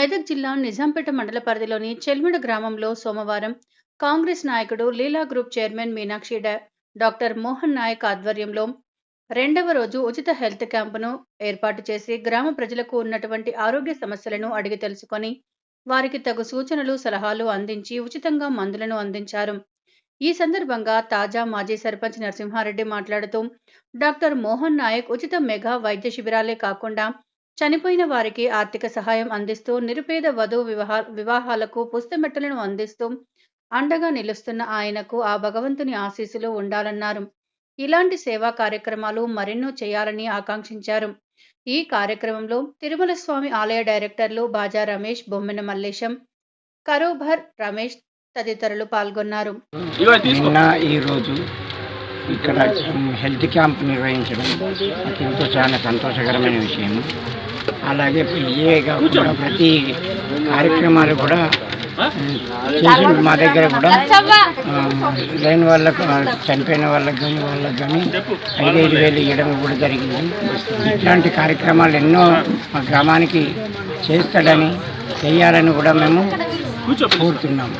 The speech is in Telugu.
మెదక్ జిల్లా నిజాంపేట మండల పరిధిలోని చెల్మిడ గ్రామంలో సోమవారం కాంగ్రెస్ నాయకుడు Leela group chairman Meenakshi doctor Mohan Naik ఆధ్వర్యంలో రెండవ రోజు ఉచిత హెల్త్ క్యాంపును ఏర్పాటు చేసి గ్రామ ప్రజలకు ఉన్నటువంటి ఆరోగ్య సమస్యలను అడిగి తెలుసుకొని వారికి తగు సూచనలు సలహాలు అందించి ఉచితంగా మందులను అందించారు. ఈ సందర్భంగా తాజా మాజీ సర్పంచ్ నరసింహారెడ్డి మాట్లాడుతూ డాక్టర్ మోహన్ నాయక్ ఉచిత మెగా వైద్య శిబిరాలే కాకుండా చనిపోయిన వారికి ఆర్థిక సహాయం అందిస్తూ నిరుపేద వధు వివాహ వివాహాలకు పుస్తమెట్టలను అందిస్తూ అండగా నిలుస్తున్న ఆయనకు ఆ భగవంతుని ఆశీస్సులు ఉండాలన్నారు. ఇలాంటి సేవా కార్యక్రమాలు మరెన్నో చేయాలని ఆకాంక్షించారు. ఈ కార్యక్రమంలో తిరుమల స్వామి ఆలయ డైరెక్టర్లు బాజా రమేష్ బొమ్మెన మల్లేశం కరోభర్ రమేష్ తదితరులు పాల్గొన్నారు. నిన్న ఈరోజు ఇక్కడ హెల్త్ క్యాంప్ నిర్వహించడం ఎంతో చాలా సంతోషకరమైన విషయం అలాగే ఇవే కాకుండా ప్రతి కార్యక్రమాలు కూడా చేసిన మా దగ్గర కూడా. లేని వాళ్ళకు చనిపోయిన వాళ్ళకి కానీ వాళ్ళకి కానీ ఐదైదు వేలు ఇవ్వడం కూడా జరిగింది. ఇట్లాంటి కార్యక్రమాలు ఎన్నో మా గ్రామానికి చేస్తాడని చేయాలని కూడా మేము కోరుతున్నాము.